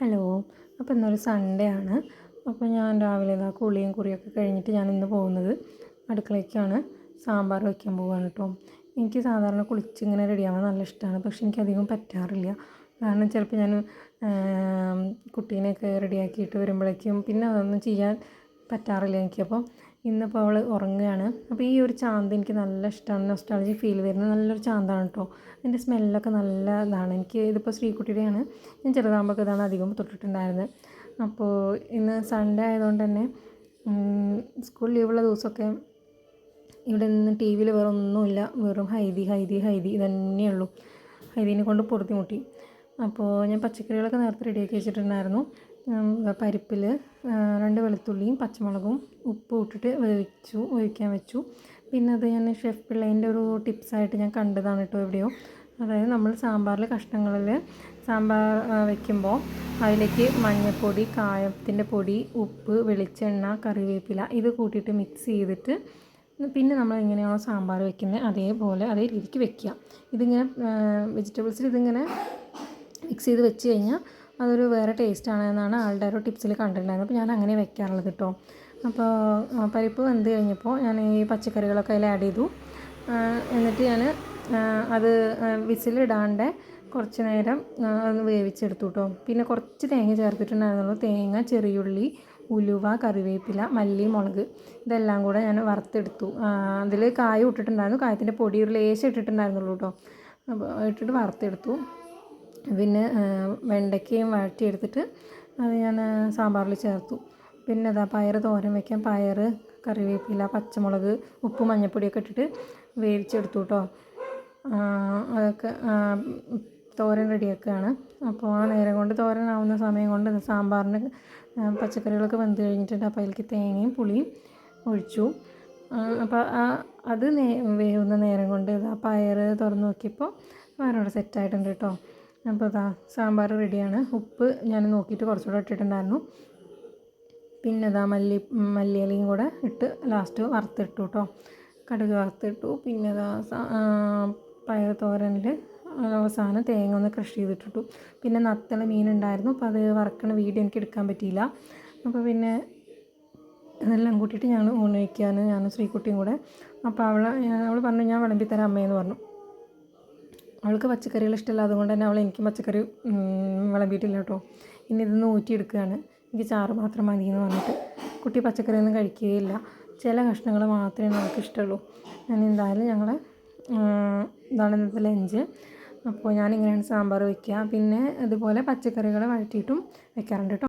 Hello അപ്പോൾ ഇന്നൊരു Sunday ആണ്. അപ്പോൾ ഞാൻ രാവിലെ ഇതാ കുളിയും കുറിയൊക്കെ കഴിഞ്ഞിട്ട് ഞാൻ ഇന്ന് പോകുന്നത് അടുക്കളയ്ക്കാണ്. സാമ്പാർ വയ്ക്കാൻ പോവുകയാണ് കേട്ടോ. എനിക്ക് സാധാരണ കുളിച്ച് ഇങ്ങനെ റെഡിയാവാൻ നല്ല ഇഷ്ടമാണ്. പക്ഷെ എനിക്ക് അധികം പറ്റാറില്ല. കാരണം ചിലപ്പോൾ ഞാൻ കുട്ടീനെയൊക്കെ റെഡിയാക്കിയിട്ട് വരുമ്പോഴേക്കും പിന്നെ അതൊന്നും ചെയ്യാൻ പറ്റാറില്ല എനിക്കപ്പോൾ ഇന്നിപ്പോൾ അവൾ ഉറങ്ങുകയാണ്. അപ്പോൾ ഈ ഒരു ചാന്ത് എനിക്ക് നല്ല ഇഷ്ടമാണ് നൊസ്റ്റാളജി ഫീൽ വരുന്ന നല്ലൊരു ചാന്താണ് കേട്ടോ അതിന്റെ സ്മെല്ലൊക്കെ നല്ല ഇതാണ്. എനിക്ക് ഇതിപ്പോൾ ശ്രീകുട്ടിയുടെയാണ്. ഞാൻ ചെറുതാകുമ്പോൾ ഇതാണ് അധികം തൊട്ടിട്ടുണ്ടായിരുന്നത്. അപ്പോൾ ഇന്ന് സൺഡേ ആയതുകൊണ്ട് തന്നെ സ്കൂൾ ലീവുള്ള ദിവസമൊക്കെ ഇവിടെ നിന്ന് ടി വിയിൽ വേറെ ഒന്നുമില്ല. വെറും ഹൈദി ഹൈദി ഹൈദി ഇതന്നെയുള്ളൂ ഹൈദീനെ കൊണ്ട് പൊറുത്തി മുട്ടി. അപ്പോൾ ഞാൻ പച്ചക്കറികളൊക്കെ നേരത്തെ റെഡിയാക്കി വെച്ചിട്ടുണ്ടായിരുന്നു. പരിപ്പിൽ രണ്ട് വെളുത്തുള്ളിയും പച്ചമുളകും ഉപ്പും ഇട്ടിട്ട് വേവിച്ചു വേവിക്കാൻ വെച്ചു. പിന്നെ അത് ഞാൻ ഷെഫ് പിള്ളേന്റെ ഒരു ടിപ്സായിട്ട് ഞാൻ കണ്ടതാണ് കേട്ടോ എവിടെയോ. അതായത് നമ്മൾ സാമ്പാറിൽ കഷ്ണങ്ങളിൽ സാമ്പാർ വയ്ക്കുമ്പോൾ അതിലേക്ക് മഞ്ഞൾപ്പൊടി കായത്തിന്റെ പൊടി ഉപ്പ് വെളിച്ചെണ്ണ കറിവേപ്പില ഇത് കൂട്ടിയിട്ട് മിക്സ് ചെയ്തിട്ട് പിന്നെ നമ്മൾ എങ്ങനെയാണോ സാമ്പാർ വെക്കുന്നത് അതേപോലെ അതേ രീതിക്ക് വെക്കുക. ഇതിങ്ങനെ വെജിറ്റബിൾസിൽ ഇതിങ്ങനെ മിക്സ് ചെയ്ത് വെച്ച് കഴിഞ്ഞാൽ അതൊരു വേറെ ടേസ്റ്റാണ് എന്നാണ് ആളുടെ ഒരു ടിപ്സിൽ കണ്ടിട്ടുണ്ടായിരുന്നത്. അപ്പോൾ ഞാൻ അങ്ങനെ വെക്കാറുള്ളത് കേട്ടോ. അപ്പോൾ പരിപ്പ് വെന്ത് കഴിഞ്ഞപ്പോൾ ഞാൻ ഈ പച്ചക്കറികളൊക്കെ അതിൽ ആഡ് ചെയ്തു. എന്നിട്ട് ഞാൻ അത് വിസിലിടാണ്ട് കുറച്ച് നേരം ഒന്ന് വേവിച്ചെടുത്തു കേട്ടോ. പിന്നെ കുറച്ച് തേങ്ങ ചേർത്തിട്ടുണ്ടായിരുന്നുള്ളൂ. തേങ്ങ ചെറിയുള്ളി ഉലുവ കറിവേപ്പില മല്ലി മുളക് ഇതെല്ലാം കൂടെ ഞാൻ വറുത്തെടുത്തു. അതിൽ കായ ഇട്ടിട്ടുണ്ടായിരുന്നു. കായത്തിന്റെ പൊടി ഒരു ലേശം ഇട്ടിട്ടുണ്ടായിരുന്നുള്ളൂ കേട്ടോ. അപ്പോൾ ഇട്ടിട്ട് വറുത്തെടുത്തു. പിന്നെ വെണ്ടയ്ക്കയും വഴറ്റിയെടുത്തിട്ട് അത് ഞാൻ സാമ്പാറിൽ ചേർത്തു. പിന്നെ അതാ പയർ തോരൻ വയ്ക്കാൻ പയർ കറിവേപ്പില പച്ചമുളക് ഉപ്പ് മഞ്ഞൾപ്പൊടിയൊക്കെ ഇട്ടിട്ട് വേവിച്ചെടുത്തു കേട്ടോ അതൊക്കെ തോരൻ റെഡിയാക്കുകയാണ്. അപ്പോൾ ആ നേരം കൊണ്ട് തോരൻ ആവുന്ന സമയം കൊണ്ട് സാമ്പാറിന് പച്ചക്കറികളൊക്കെ വെന്ത് കഴിഞ്ഞിട്ടുണ്ട്. അപ്പോൾ അതിലേക്ക് തേങ്ങയും പുളിയും ഒഴിച്ചു. അപ്പോൾ ആ അത് നേ വേവുന്ന നേരം കൊണ്ട് ആ പയർ തുറന്ന് നോക്കിയപ്പോൾ വേറെ സെറ്റായിട്ടുണ്ട് കേട്ടോ അപ്പോൾ ഇതാ സാമ്പാർ റെഡിയാണ്. ഉപ്പ് ഞാൻ നോക്കിയിട്ട് കുറച്ചുകൂടെ ഇട്ടിട്ടുണ്ടായിരുന്നു. പിന്നെ ഇതാ മല്ലി മല്ലിയിലയും കൂടെ ഇട്ട് ലാസ്റ്റ് വറുത്തിട്ടു കേട്ടോ കടുക് വറുത്തിട്ടു. പിന്നെ ഇതാ പയർ തോരനിൽ അവസാനം തേങ്ങ ഒന്ന് ക്രഷ് ചെയ്തിട്ടിട്ടു. പിന്നെ നത്തള മീനുണ്ടായിരുന്നു. അപ്പോൾ അത് വറക്കണ വീഡിയോ എനിക്ക് എടുക്കാൻ പറ്റിയില്ല. അപ്പോൾ പിന്നെ അതെല്ലാം കൂട്ടിയിട്ട് ഞാൻ ഊണ് വയ്ക്കാൻ ഞാൻ ശ്രീകുട്ടിയും കൂടെ. അപ്പോൾ അവൾ അവൾ പറഞ്ഞു ഞാൻ വിളമ്പി തരാം അമ്മയെന്ന് പറഞ്ഞു. അവൾക്ക് പച്ചക്കറികൾ ഇഷ്ടമല്ല അതുകൊണ്ട് തന്നെ അവൾ എനിക്ക് പച്ചക്കറി വിളമ്പിയിട്ടില്ല കേട്ടോ ഇനി ഇതൊന്ന് ഊറ്റിയെടുക്കുകയാണ്. എനിക്ക് ചാറ് മാത്രം മതി എന്ന് പറഞ്ഞിട്ട് കുട്ടി പച്ചക്കറിയൊന്നും കഴിക്കുകയില്ല. ചില കഷ്ണങ്ങൾ മാത്രമേ നമുക്ക് ഇഷ്ടമുള്ളൂ. ഞാൻ എന്തായാലും ഞങ്ങൾ ഇതാണ് ഇന്നത്തെ ലഞ്ച്. അപ്പോൾ ഞാനിങ്ങനെയാണ് സാമ്പാർ വയ്ക്കുക. പിന്നെ അതുപോലെ പച്ചക്കറികൾ വഴറ്റിയിട്ടും വെക്കാറുണ്ട് കേട്ടോ.